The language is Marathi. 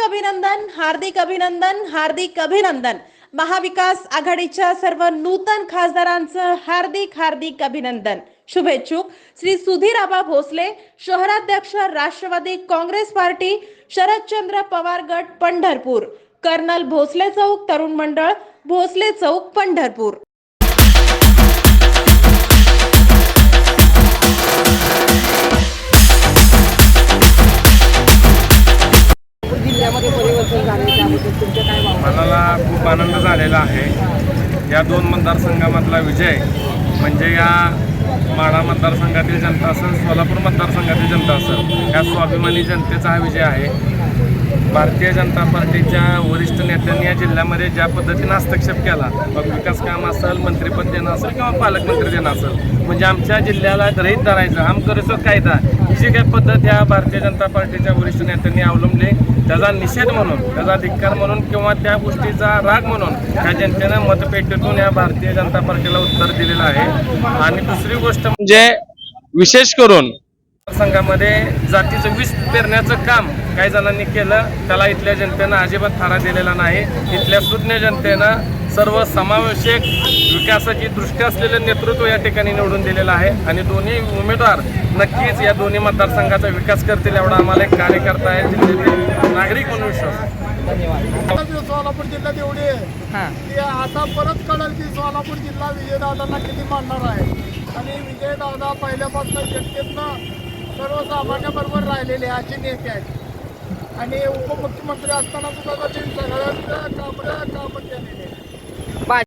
हार्दिक अभिनंदन हार्दिक अभिनंदन. महाविकास आघाडीच्या सर्व नूतन खासदारांचं हार्दिक हार्दिक अभिनंदन. शुभेच्छुक. श्री सुधीर आबा भोसले शहराध्यक्ष राष्ट्रवादी काँग्रेस पार्टी शरदचंद्र पवार गट पंढरपूर. कर्नल भोसले चौक तरुण मंडळ भोसले चौक पंढरपूर. जिल्ह्यामध्ये परिवर्तन झाले त्याबद्दल तुमच्या काय मनाला खूप आनंद झालेला आहे. या दोन मतदारसंघामधला विजय म्हणजे या माढा मतदारसंघातील जनता असेल सोलापूर मतदारसंघातील जनता असेल या स्वाभिमानी जनतेचा हा विजय आहे. भारतीय जनता पार्टीच्या वरिष्ठ नेत्यांनी या जिल्ह्यामध्ये ज्या पद्धतीनं हस्तक्षेप केला मग विकास काम असेल मंत्रिपद देणं असेल किंवा पालकमंत्री देणं असेल म्हणजे आमच्या जिल्ह्याला ग्रहित धरायचं. हम करसो कायदा. ही जी काही पद्धत ह्या भारतीय जनता पार्टीच्या वरिष्ठ नेत्यांनी अवलंबली त्याचा निषेध म्हणून त्याचा धिक्कार म्हणून किंवा त्या गोष्टीचा राग म्हणून ह्या जनतेनं मतपेटीतून या भारतीय जनता पार्टीला उत्तर दिलेलं आहे. आणि दुसरी गोष्ट म्हणजे विशेष करून संघामध्ये जातीचं विष पेरण्याचं काम काही जणांनी केलं त्याला इथल्या जनतेनं अजिबात थारा दिलेला नाही. इथल्या सुज्ञ जनतेनं सर्व समावेशक विकासाची दृष्टी असलेलं नेतृत्व या ठिकाणी निवडून दिलेलं आहे. आणि दोन्ही उमेदवार नक्कीच या दोन्ही मतदारसंघाचा विकास करतील एवढा आम्हाला एक कार्यकर्ता आहे जिल्ह्यातील नागरिक म्हणून विश्वास. आहे. धन्यवाद जो सोलापूर जिल्ह्यात एवढी आहे हां. की आता परत कळेल की सोलापूर जिल्हा विजयदादांना किती मानणार आहे. आणि विजयदादा पहिल्यापासून जनतेतनं सर्वसामान्याबरोबर राहिलेले असे नेते आहेत. आणि उपमुख्यमंत्री असताना सुद्धा ते सगळ्यांचं कामं कामं Bye.